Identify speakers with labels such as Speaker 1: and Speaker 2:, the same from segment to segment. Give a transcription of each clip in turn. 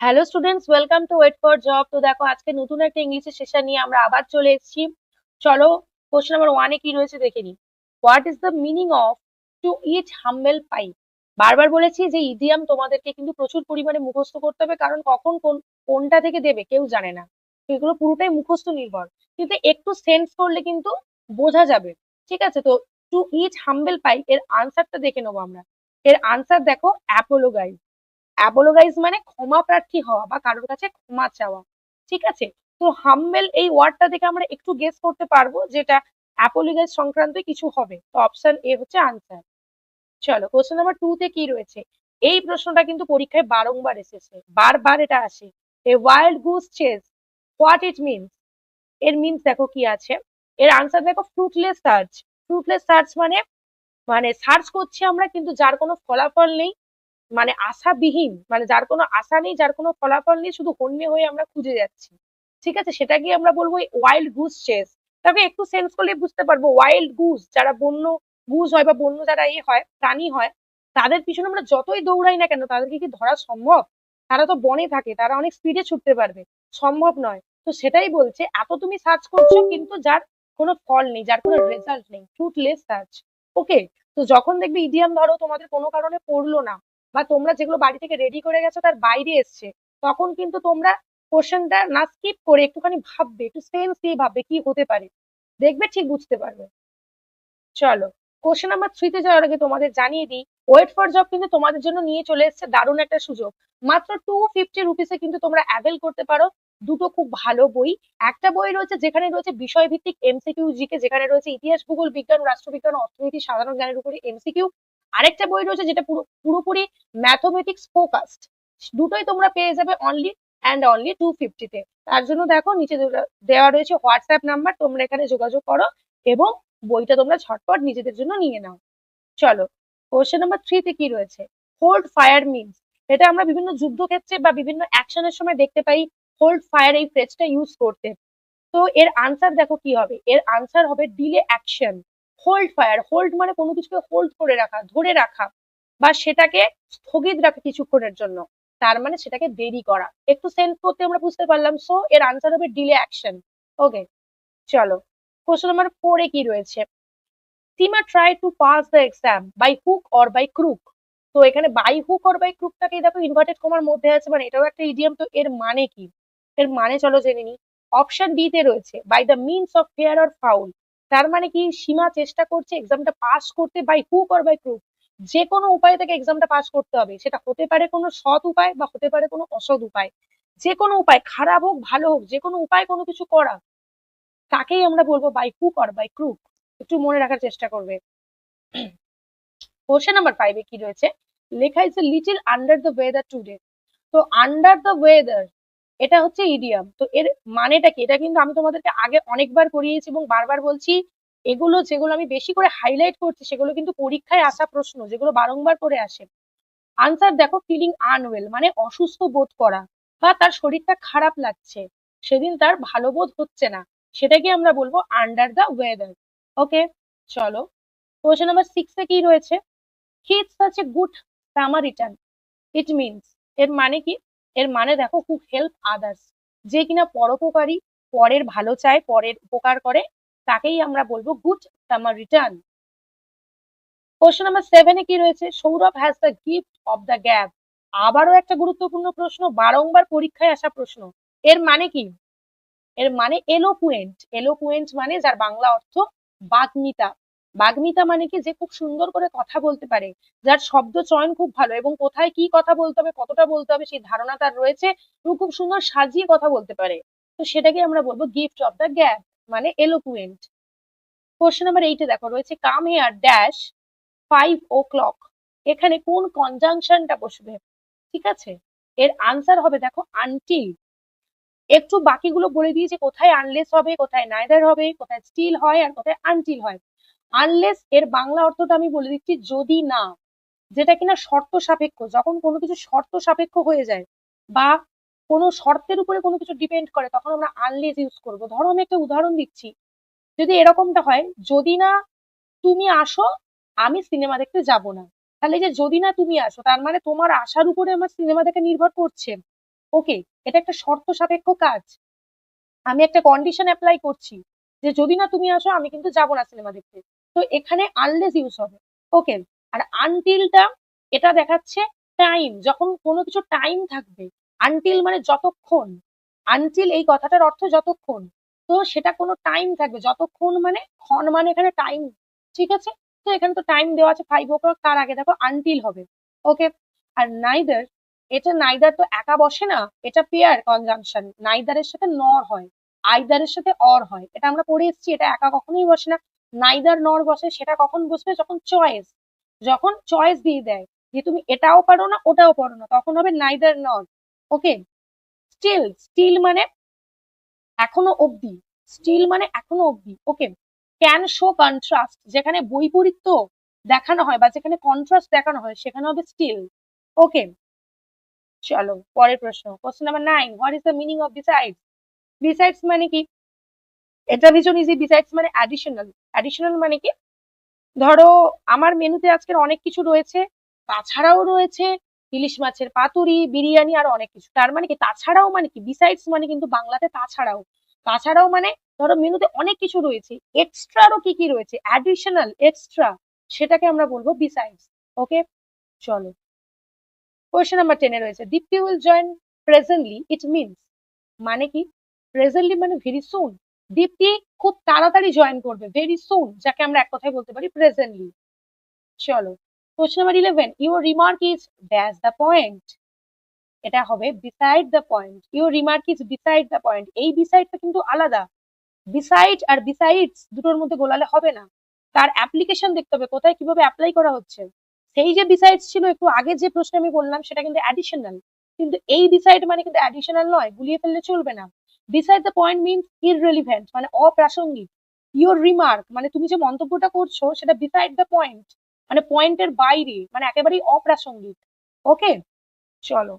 Speaker 1: Hello students welcome to wait for job তো দেখো, আজকে নতুন একটা ইংলিশের সেশন নিয়ে আমরা আবার চলে এসেছি। চলো কোশ্চেন নাম্বার ওয়ানে কি রয়েছে দেখে নি what is the meaning of to eat humble pie বারবার বলেছি যে ইডিয়াম তোমাদেরকে কিন্তু প্রচুর পরিমাণে মুখস্থ করতে হবে, কারণ কখন কোন, কোনটা থেকে দেবে কেউ জানে না। এগুলো পুরোটাই মুখস্থ নির্ভর। কিন্তু একটু সেন্স করলে কিন্তু বোঝা যাবে। ঠিক আছে, তো টু ইট হাম্বেল পাই এর আনসারটা দেখে নেব আমরা। এর আনসার দেখো অ্যাপোলোগাইজ অ্যাপোলোগাইজ মানে ক্ষমা প্রার্থী হওয়া বা কারোর কাছে ক্ষমা চাওয়া, ঠিক আছে? তো হাম্বেল এই ওয়ার্ডটা থেকে আমরা একটু গেস করতে পারব যেটা অ্যাপোলোগাইজ সংক্রান্ত কিছু হবে। তো অপশন এ হচ্ছে আনসার চলো কোশ্চেন নাম্বার টু তে কি রয়েছে? এই প্রশ্নটা কিন্তু পরীক্ষায় বারংবার এসেছে, বারবার এটা আসে। A wild goose chase what it means এর মিনস দেখো কি আছে। এর আনসার দেখো ফ্রুটলেস সার্চ ফ্রুটলেস সার্চ মানে মানে সার্চ করছি আমরা কিন্তু যার কোনো ফলাফল নেই। মানে আশাবিহীন মানে যার কোনো আশা নেই, যার কোনো ফলাফল নেই, শুধু হন্যে হয়ে আমরা খুঁজে যাচ্ছি। ঠিক আছে? সেটা সেটাকে আমরা বলব ওয়াইল্ড গুস চেস তবে একটু সেন্স করলে বুঝতে পারব ওয়াইল্ড গুস যারা বন্য গুস হয় বা বন্য যারা এ হয়, প্রাণী হয়, তাদের পিছনে আমরা যতই দৌড়াই না কেন, তাদেরকে কি ধরা সম্ভব? তারা তো বনে থাকে, তারা অনেক স্পিডে ছুটতে পারবে। সম্ভব নয়। তো সেটাই বলছে, এত তুমি সার্চ করছ, কিন্তু যার কোনো ফল নেই, যার কোনো রেজাল্ট নেই ফ্রুটলেস সার্চ ওকে তো যখন দেখবে ইডিয়াম ধরো, তোমাদের কোনো কারণে পড়ল না বা তোমরা যেগুলো বাড়ি থেকে রেডি করে গেছো তার বাইরে এসছে, তখন কিন্তু তোমরা কোশ্চেনটা না স্কিপ করে একটুখানি ভাববে, একটু সেন্স দিয়ে ভাববে কি হতে পারে। দেখবে ঠিক বুঝতে পারবে। চলো কোশ্চেন নাম্বার থ্রিতে যাওয়ার আগে তোমাদের জানিয়ে দিই ওয়েট ফর জব কিন্তু তোমাদের জন্য নিয়ে চলে এসেছে দারুণ একটা সুযোগ। মাত্র টু ফিফটি রুপিসে কিন্তু তোমরা অ্যাভেল করতে পারো দুটো খুব ভালো বই। একটা বই রয়েছে যেখানে রয়েছে বিষয়ভিত্তিক এমসিকিউ জিকে যেখানে রয়েছে ইতিহাস, ভূগোল বিজ্ঞান, রাষ্ট্রবিজ্ঞান, অর্থনীতি, সাধারণ জ্ঞানের উপরে এমসিকিউ আরেকটা বই রয়েছে যেটা পুরো, পুরোপুরি ম্যাথমেটিক্স ফোকাসড দুটোই তোমরা পেয়ে যাবে অনলি অ্যান্ড অনলি টু ফিফটিতে তার জন্য দেখো, নিচে দেওয়া রয়েছে হোয়াটসঅ্যাপ নাম্বার তোমরা এখানে যোগাযোগ করো এবং বইটা তোমরা ঝটপট নিজেদের জন্য নিয়ে নাও। চলো কোশ্চেন নাম্বার থ্রিতে কি রয়েছে? হোল্ড ফায়ার মিনস এটা আমরা বিভিন্ন যুদ্ধক্ষেত্রে বা বিভিন্ন অ্যাকশনের সময় দেখতে পাই হোল্ড ফায়ার এই ফ্রেজটা ইউজ করতে। তো এর আনসার দেখো কি হবে? এর আনসার হবে delay action hold fire hold মানে কোনো কিছুকে হোল্ড করে রাখা, ধরে রাখা বা সেটাকে স্থগিত রাখা কিছুক্ষণের জন্য। তার মানে সেটাকে দেরি করা। একটু সেন্স করতে আমরা বুঝতে পারলাম। সো এর আনসার হবে ডিলে অ্যাকশন ওকে চলো। কোশ্চেন নাম্বার ফোরে কি রয়েছে? Seema try to pass the exam by hook or by crook তো এখানে বাই হুক অর বাই ক্রুকটাকে দেখো ইনভার্টেড কমার মধ্যে আছে মানে এটাও একটা ইডিয়াম তো এর মানে কি? এর মানে চলো জেনে নিই। অপশন বি তে রয়েছে by the means of fair or foul তার মানে কি? সীমা চেষ্টা করছে এক্সামটা পাস করতে by hook or by crook যে কোনো উপায় থেকে এক্সামটা পাস করতে হবে। সেটা হতে পারে কোনো সৎ উপায় বা হতে পারে কোনো অসৎ উপায়। যে কোনো উপায়, খারাপ হোক, ভালো হোক যে কোনো উপায় কোনো কিছু করা, তাকেই আমরা বলব by hook or by crook একটু মনে রাখার চেষ্টা করবে। কোশ্চেন নাম্বার ফাইভে কি রয়েছে? Lekha is little under the weather today তো আন্ডার দ্য ওয়েদার এটা হচ্ছে ইডিয়াম তো এর মানেটা কি? এটা কিন্তু আমি তোমাদেরকে আগে অনেকবার করিয়েছি এবং বারবার বলছি, এগুলো যেগুলো আমি বেশি করে হাইলাইট করছি, সেগুলো কিন্তু পরীক্ষায় আসা প্রশ্ন, যেগুলো বারংবার করে আসে। আনসার দেখো ফিলিং আনওয়েল মানে অসুস্থ বোধ করা বা তার শরীরটা খারাপ লাগছে। সেদিন তার ভালো বোধ হচ্ছে না। সেটাকে আমরা বলব আন্ডার দ্য ওয়েদার ওকে চলো। কোশ্চেন নাম্বার সিক্সে কি রয়েছে? He is such a good Samaritan it means এর মানে কি? এর মানে দেখো হু হেল্প আদার্স যে কিনা পরোপকারী পরের ভালো চায়, পরের উপকার করে, তাকেই আমরা বলব গুড সামারিটান কোশ্চেন নাম্বার সেভেনে কি রয়েছে? Sourav has the gift of the gab আবারও একটা গুরুত্বপূর্ণ প্রশ্ন, বারংবার পরীক্ষায় আসা প্রশ্ন। এর মানে কি? এর মানে এলোকুয়েন্ট এলোকুয়েন্ট মানে যার বাংলা অর্থ বাগ্মিতা। বাগ্মিতা মানে কি যে খুব সুন্দর করে কথা বলতে পারে, যার শব্দ চয়ন খুব ভালো এবং কোথায় কি কথা বলতে হবে, কতটা বলতে হবে সেই ধারণা তার রয়েছে এবং খুব সুন্দর সাজিয়ে কথা বলতে পারে। তো সেটাকে আমরা বলব গিফট অফ দ্য গ্যাপ মানে এলোকুয়েন্ট কোশ্চেন নাম্বার এইটে দেখো, রয়েছে come here dash five o'clock এখানে কোন কনজাংশনটা বসবে? ঠিক আছে? এর আনসার হবে দেখো আনটিল একটু বাকিগুলো বলে দিয়েছে কোথায় আনলেস হবে, কোথায় নাইদার হবে, কোথায় স্টিল হয়, আর কোথায় আনটিল হয়। আনলেস এর বাংলা অর্থটা আমি বলে দিচ্ছি যদি না, যেটা কিনা শর্ত সাপেক্ষ, যখন কোনো কিছু শর্ত সাপেক্ষ হয়ে যায় বা কোনো শর্তের উপরে কোনো কিছু ডিপেন্ড করে, তখন আমরা আনলেস ইউজ করব। ধরো আমি একটা উদাহরণ দিচ্ছি, যদি এরকমটা হয়, যদি না তুমি আসো, আমি সিনেমা দেখতে যাব না। তাহলে যে যদি না তুমি আসো, তার মানে তোমার আসার উপরে আমার সিনেমা দেখা নির্ভর করছে। ওকে, এটা একটা শর্ত সাপেক্ষ কাজ। আমি একটা কন্ডিশন অ্যাপ্লাই করছি যে যদি না তুমি আসো, আমি কিন্তু যাব না সিনেমা দেখতে। তো এখানে আনলেস ইউজ হবে। ওকে আর আনটিলটা এটা দেখাচ্ছে টাইম যখন কোনো কিছু টাইম থাকবে আনটিল মানে যতক্ষণ আনটিল এই কথাটার অর্থ যতক্ষণ, তো সেটা কোনো টাইম থাকবে, যতক্ষণ মানে ক্ষণ মানে এখানে টাইম ঠিক আছে? তো এখানে তো টাইম দেওয়া আছে ফাইভ ও ক্লক তার আগে দেখো আনটিল হবে। ওকে আর নাইদার এটা নাইদার তো একা বসে না, এটা পেয়ার কনজাংশন নাইদারের সাথে নর হয় আইদারের সাথে অর হয়, এটা আমরা পড়ে এসেছি, এটা একা কখনোই বসে না। নাইদার নর বসে, সেটা কখন বসবে? যখন চয়েস যখন চয়েস দিয়ে দেয় যে তুমি এটাও পারো না, ওটাও পারো না, তখন হবে নাইদার নর। ওকে স্টিল স্টিল মানে এখনও অবধি স্টিল মানে এখনও অবধি। ওকে ক্যান শো কন্ট্রাস্ট যেখানে বৈপরীত্য দেখানো হয় বা যেখানে কন্ট্রাস্ট দেখানো হয়, সেখানে হবে স্টিল ওকে চলো, পরের প্রশ্ন। Question number nine what is the meaning of besides besides মানে কি? ভীষণ ইজি বিসাইডস মানে অ্যাডিশনাল অ্যাডিশনাল মানে কি? ধরো, আমার মেনুতে আজকের অনেক কিছু রয়েছে, তাছাড়াও রয়েছে ইলিশ মাছের পাতুরি, বিরিয়ানি আর অনেক কিছু। তার মানে কি? তাছাড়াও মানে কি? বিসাইডস মানে কিন্তু বাংলাতে তাছাড়াও। তাছাড়াও মানে ধরো মেনুতে অনেক কিছু রয়েছে এক্সট্রারও কি কি রয়েছে? অ্যাডিশনাল এক্সট্রা সেটাকে আমরা বলব বিসাইডস ওকে চলো। কোয়েশ্চেন নাম্বার টেনে রয়েছে। Dipti will join presently it means মানে কি? প্রেজেন্টলি মানে ভেরি সুন দীপ্তি খুব তাড়াতাড়ি জয়েন করবে ভেরি সুন যাকে আমরা এক কথায় বলতে পারি প্রেজেন্টলি চলো question number eleven your remark is dash the point এটা হবে beside the point your remark is beside the point এই বিসাইডটা কিন্তু আলাদা। বিসাইড আর বিসাইডস দুটোর মধ্যে গোলালে হবে না। তার অ্যাপ্লিকেশন দেখতে হবে, কোথায় কীভাবে অ্যাপ্লাই করা হচ্ছে। সেই যে বিসাইডস ছিল, একটু আগে যে প্রশ্ন আমি বললাম, সেটা কিন্তু অ্যাডিশনাল কিন্তু এই বিসাইড মানে কিন্তু অ্যাডিশনাল নয়, গুলিয়ে ফেললে চলবে না। Beside the point means irrelevant মানে অপ্রাসঙ্গিক। ইউর রিমার্ক মানে তুমি যে মন্তব্যটা করছ, সেটা বিসাইড দ্য পয়েন্ট মানে পয়েন্টের বাইরে মানে একেবারেই অপ্রাসঙ্গিক। ওকে চলো।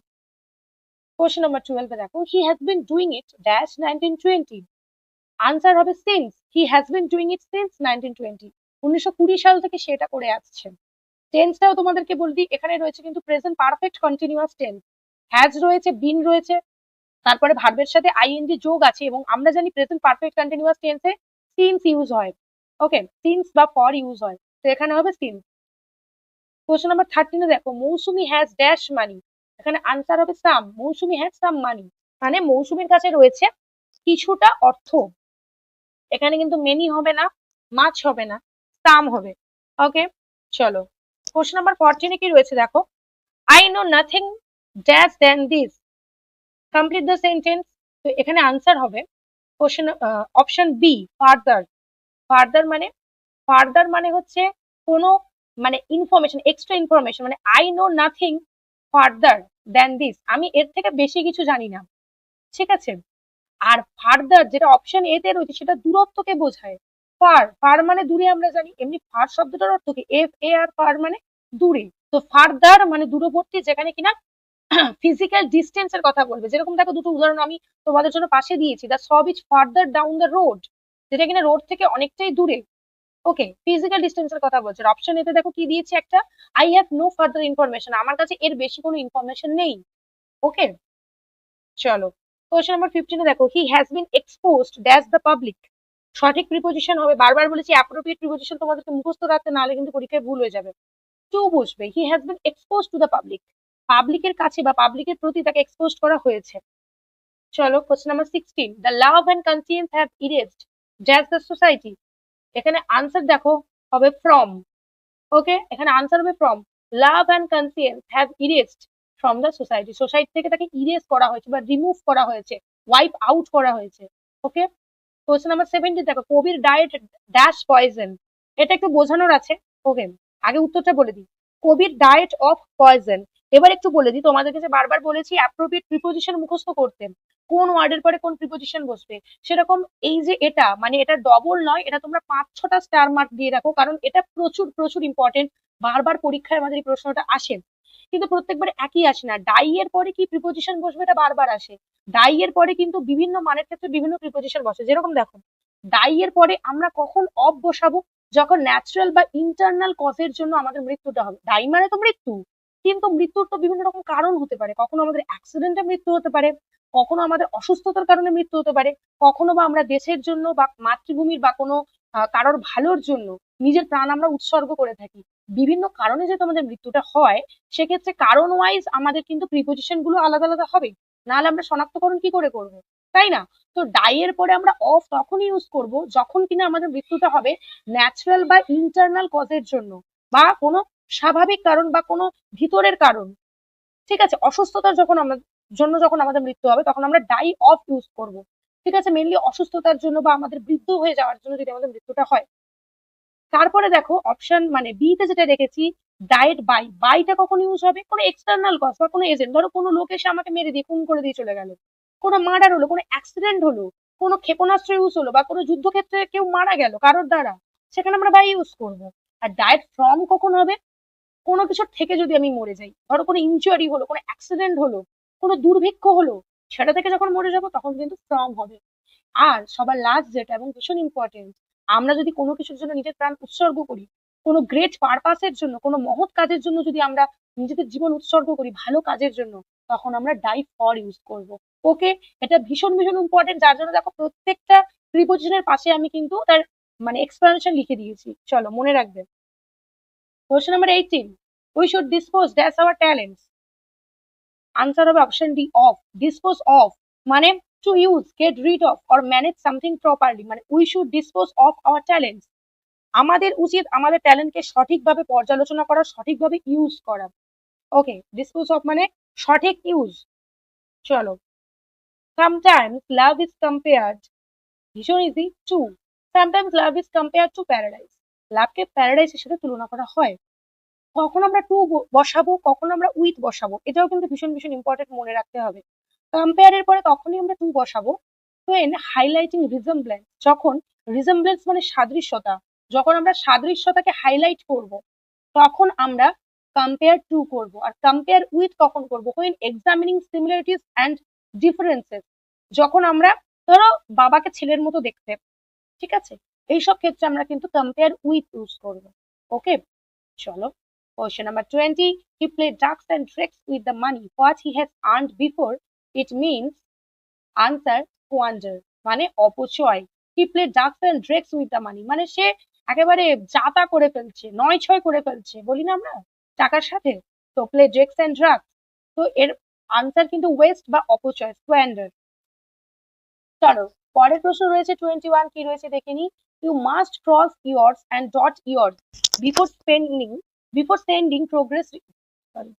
Speaker 1: কোশ্চেন নাম্বার টুয়েলভে দেখো। He has been doing it dash nineteen twenty answer হবে since he has been doing it since nineteen twenty উনিশশো কুড়ি সাল থেকে সেটা করে আসছে। টেন্সটাও তোমাদেরকে বলবি, এখানে রয়েছে কিন্তু present perfect continuous tense has রয়েছে বিন রয়েছে তারপরে ভার্বের সাথে আইএনজি যোগ আছে এবং আমরা জানি প্রেজেন্ট পারফেক্ট কন্টিনিউয়াস টেন্সে সিন্স ইউজ হয়। ওকে সিন্স বা ফর ইউজ হয়। তো এখানে হবে সিন্স কোশ্চেন নাম্বার থার্টিনে দেখো, মৌসুমি হ্যাজ ড্যাশ মানি এখানে আনসার হবে সাম মৌসুমি হ্যাজ সাম মানি মানে মৌসুমীর কাছে রয়েছে কিছুটা অর্থ। এখানে কিন্তু মেনি হবে না মাছ হবে না সাম হবে। ওকে চলো। কোশ্চেন নাম্বার ফোরটিনে কি রয়েছে দেখো? I know nothing dash than this complete the sentence তো এখানে আনসার হবে question option B further further মানে ফার্দার মানে হচ্ছে কোনো মানে ইনফরমেশন এক্সট্রা ইনফরমেশন মানে I know nothing further than this আমি এর থেকে বেশি কিছু জানি না। ঠিক আছে? আর ফার্দার যেটা অপশন এ তে রয়েছে, সেটা দূরত্বকে বোঝায়। ফার ফার মানে দূরে আমরা জানি। এমনি ফার শব্দটার অর্থ কি? এফ এ আর ফার মানে দূরে। তো ফার্দার মানে দূরবর্তী, যেখানে কিনা ফিজিক্যাল ডিস্টেন্স এর কথা বলবে। যেরকম দেখো দুটো উদাহরণ আমি তোমাদের জন্য পাশে দিয়েছি। দ্য সব is further down the road যেটা কিনা রোড থেকে অনেকটাই দূরে। ওকে ফিজিক্যাল ডিস্টেন্স এর কথা বলছে। অপশন এতে দেখো কি দিয়েছে একটা I have no further information আমার কাছে এর বেশি কোনো ইনফরমেশন নেই। ওকে চলো। কোয়েশ্চেন নাম্বার ফিফটিনে দেখো he has been exposed dash the public সঠিক প্রিপোজিশন হবে। বারবার বলেছি অ্যাপ্রোপ্রিয়েট প্রিপোজিশন তোমাদেরকে মুখস্থ রাখতে নাহলে কিন্তু পরীক্ষায় ভুল হয়ে যাবে। টু বসবে he has been expose to the public পাবলিকের কাছে বা পাবলিকের প্রতি তাকে এক্সপোজ করা হয়েছে। চলো question number sixteen the love and conscience have erased dash the society এখানে আনসার দেখো হবে ফ্রম ওকে এখানে আনসার হবে from love and conscience have erased from the society society থেকে তাকে ইরেজ করা হয়েছে বা রিমুভ করা হয়েছে ওয়াইপ আউট করা হয়েছে ওকে কোশ্চেন নাম্বার সেভেন্টি দেখো কবির ডায়েট ড্যাশ পয়জন এটা একটু বোঝানোর আছে ওকে আগে উত্তরটা বলে দিই। কবির ডায়েট অফ পয়জন এবার একটু বলে দিই তোমাদেরকে যে বারবার বলেছি অ্যাপ্রোপ্রিয়েট প্রিপোজিশন মুখস্থ করতে। কোন ওয়ার্ডের পরে কোন প্রিপোজিশন বসবে? সেরকম এই যে এটা মানে এটা ডবল নয়, এটা তোমরা পাঁচ, ছটা স্টার মার্ক দিয়ে রাখো, কারণ এটা প্রচুর প্রচুর ইম্পর্টেন্ট বারবার পরীক্ষায় আমাদের এই প্রশ্নটা আসে। কিন্তু প্রত্যেকবার একই আসে না। ডাই এর পরে কি প্রিপোজিশন বসবে, এটা বারবার আসে। ডাই এর পরে কিন্তু বিভিন্ন মানের ক্ষেত্রে বিভিন্ন প্রিপোজিশন বসে। যেরকম দেখো ডাই এর পরে আমরা কখন অফ বসাবো? যখন ন্যাচারাল বা ইন্টারনাল কজের জন্য আমাদের মৃত্যুটা হবে। ডাই মানে তো মৃত্যু। কিন্তু মৃত্যুর তো বিভিন্ন রকম কারণ হতে পারে। কখনো আমাদের অ্যাক্সিডেন্টে মৃত্যু হতে পারে, কখনো আমাদের অসুস্থতার কারণে মৃত্যু হতে পারে, কখনো বা আমরা দেশের জন্য বা মাতৃভূমির বা কোনো কারোর ভালোর জন্য নিজের প্রাণ আমরা উৎসর্গ করে থাকি। বিভিন্ন কারণে যেহেতু আমাদের মৃত্যুটা হয়, সেক্ষেত্রে কারণ ওয়াইজ আমাদের কিন্তু প্রিপোজিশনগুলো আলাদা আলাদা হবে। নাহলে আমরা শনাক্তকরণ কি করে করব? তাই না? তো ডাই এর পরে আমরা অফ তখন ইউজ করব যখন কিনা আমাদের মৃত্যুটা হবে ন্যাচারাল বা ইন্টারনাল কজের জন্য বা কোনো স্বাভাবিক কারণ বা কোনো ভিতরের কারণ। ঠিক আছে? অসুস্থতার যখন আমরা, জন্য যখন আমাদের মৃত্যু হবে, তখন আমরা ডাই অফ ইউজ করব। ঠিক আছে? মেনলি অসুস্থতার জন্য বা আমাদের বৃদ্ধ হয়ে যাওয়ার জন্য যদি আমাদের মৃত্যুটা হয়। তারপরে দেখো অপশন মানে বিতে যেটা রেখেছি ডায়েট বাই বাইটা কখন ইউজ হবে? কোনো এক্সটার্নাল কজ বা কোনো এজেন্ট ধরো কোনো লোক এসে আমাকে মেরে দিয়ে, খুন করে দিয়ে চলে গেল। কোনো মার্ডার হলো, কোনো অ্যাক্সিডেন্ট হলো, কোনো ক্ষেপণাস্ত্র ইউজ হলো বা কোনো যুদ্ধক্ষেত্রে কেউ মারা গেল, কারোর দ্বারা, সেখানে আমরা বাই ইউজ করব। আর ডায়েট ফ্রম কখন হবে? কোনো কিছুর থেকে যদি আমি মরে যাই, ধরো কোনো ইনজুরি হলো, কোনো অ্যাক্সিডেন্ট হলো, কোনো দুর্ভিক্ষ হলো, সেটা থেকে যখন মরে যাব তখন কিন্তু ফ্রম হবে। আর সবার লাস্ট যেটা এবং ভীষণ ইম্পর্টেন্ট আমরা যদি কোনো কিছুর জন্য নিজের প্রাণ উৎসর্গ করি, কোনো গ্রেট পারপাসের জন্য, কোনো মহৎ কাজের জন্য যদি আমরা নিজেদের জীবন উৎসর্গ করি ভালো কাজের জন্য, তখন আমরা ডাই ফর ইউজ করব। ওকে এটা ভীষণ ভীষণ ইম্পর্টেন্ট যার জন্য দেখো প্রত্যেকটা প্রিপোজিশনের পাশে আমি কিন্তু তার মানে এক্সপ্লেনেশন লিখে দিয়েছি। চলো, মনে রাখবে। Question number eighteen we should dispose that's our talents answer হবে option D of dispose of মানে to use get rid of or manage something properly মানে we should dispose of our talents আমাদের উচিত আমাদের ট্যালেন্টকে সঠিকভাবে পর্যালোচনা করা, সঠিকভাবে ইউজ করা। ওকে ডিসপোজ অফ মানে সঠিক ইউজ চলো। সামটাইমস লাভ ইজ কম্পেয়ার্ড ভীষণ easy to sometimes love is compared to paradise লাভকে প্যারাডাইসের সাথে তুলনা করা হয়। কখন আমরা টু বসাবো, কখন আমরা উইথ বসাবো, এটাও কিন্তু ভীষণ ভীষণ ইম্পর্টেন্ট মনে রাখতে হবে। কম্পেয়ারের পরে তখনই আমরা টু বসাবো। When হাইলাইটিং রিজেম্বলেন্স যখন রিজেম্বলেন্স মানে সাদৃশ্যতা, যখন আমরা সাদৃশ্যতাকে হাইলাইট করব, তখন আমরা কম্পেয়ার টু করব। আর কম্পেয়ার উইথ কখন করব? When examining similarities and differences যখন আমরা ধরো বাবাকে ছেলের মতো দেখতে, ঠিক আছে? এইসব ক্ষেত্রে আমরা কিন্তু কম্পেয়ার উইথ ইউজ করব। ওকে চলো। Question number 20. He play ducks and tricks with the money what he has earned before it means answer squander মানে অপচয়। He play ducks and drakes with the money মানে সে একেবারে যাতা করে ফেলছে নয় ছয় করে ফেলছে, বলি না আমরা? টাকার সাথে। তো প্লে ড্রেক্স এন্ড ড্রাগস তো এর আনসার কিন্তু ওয়েস্ট বা অপচয় স্কোয়ান্ডার চলো, পরের প্রশ্ন রয়েছে টোয়েন্টি ওয়ান কি রয়েছে দেখে নি you must cross years and dot years before spending before sending progress sorry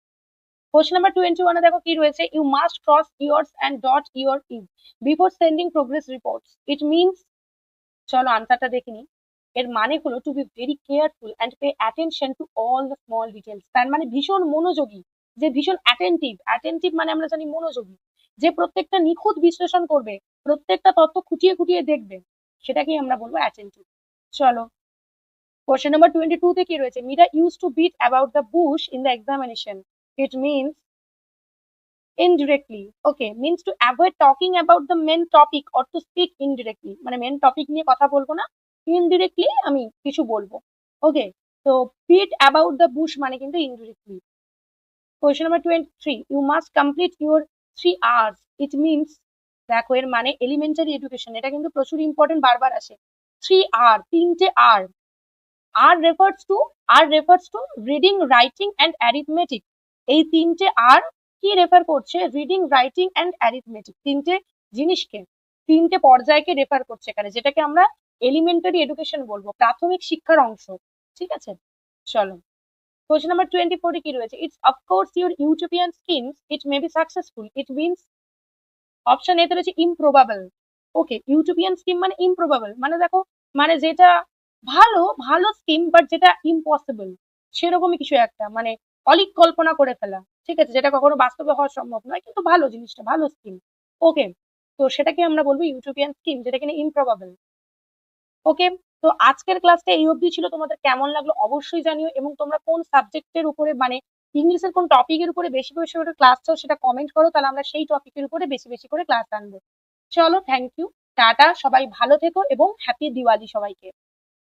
Speaker 1: question number twenty ওয়ানে দেখো কি রয়েছে? You must cross years and dot your in before sending progress reports it means চলো আনসারটা দেখে নি। এর মানে হলো to be very careful and pay attention to all the small details তার মানে ভীষণ মনোযোগী। যে ভীষণ অ্যাটেন্টিভ অ্যাটেন্টিভ মানে আমরা জানি মনোযোগী। যে প্রত্যেকটা নিখুঁত বিশ্লেষণ করবে, প্রত্যেকটা তথ্য খুঁটিয়ে খুঁটিয়ে দেখবে। সেটাকেই আমরা বলব অ্যাটেন্টিভ চলো কোশ্চেন নাম্বার টোয়েন্টি টু তে কি রয়েছে? Mira use to beat about the bush in the examination it means indirectly. Okay, means to avoid talking about the main topic or to speak indirectly. মানে main topic নিয়ে কথা বলব না indirectly আমি কিছু বলব। ওকে তো বিট অ্যাবাউট দ্য বুশ মানে কিন্তু indirectly question number twenty three you must complete your three hours it means দেখো এর মানে এলিমেন্টারি এডুকেশন এটা কিন্তু প্রচুর ইম্পর্টেন্ট বারবার আসে। থ্রি আর তিনটে R R refers to R refers to reading writing and arithmetic এই তিনটে আর কি রেফার করছে? রিডিং রাইটিং অ্যান্ড অ্যারিথমেটিক তিনটে জিনিসকে, তিনটে পর্যায়কে রেফার করছে এখানে, যেটাকে আমরা এলিমেন্টারি এডুকেশন বলব, প্রাথমিক শিক্ষার অংশ। ঠিক আছে? চলো। কোয়েশ্চেন নাম্বার টোয়েন্টি ফোরে কি রয়েছে? It's of course your utopian schemes it may be successful it means option এতে রয়েছে ইমপ্রোবাবল ওকে ইউটোপিয়ান স্কিম মানে ইমপ্রোবাবল মানে দেখো মানে যেটা ভালো ভালো স্কিম বাট যেটা ইম্পসিবল সেরকমই কিছু একটা মানে অলিক কল্পনা করে ফেলা। ঠিক আছে, যেটা কখনো বাস্তবে হওয়া সম্ভব নয়, কিন্তু ভালো জিনিসটা, ভালো স্কিম ওকে তো সেটাকে আমরা বলব ইউটোপিয়ান স্কিম যেটা কিনা ইমপ্রবাবল ওকে তো আজকের ক্লাসটা এই অবধি ছিল। তোমাদের কেমন লাগল অবশ্যই জানিও, এবং তোমরা কোন সাবজেক্টের উপরে মানে ইংলিশের কোন টপিকের উপরে বেশি বেশি করে ক্লাস চাও, সেটা কমেন্ট করো, তাহলে আমরা সেই টপিকের উপরে বেশি বেশি করে ক্লাস আনব চলো থ্যাংক ইউ টাটা, সবাই ভালো থেকো এবং হ্যাপি দিওয়ালি সবাইকে।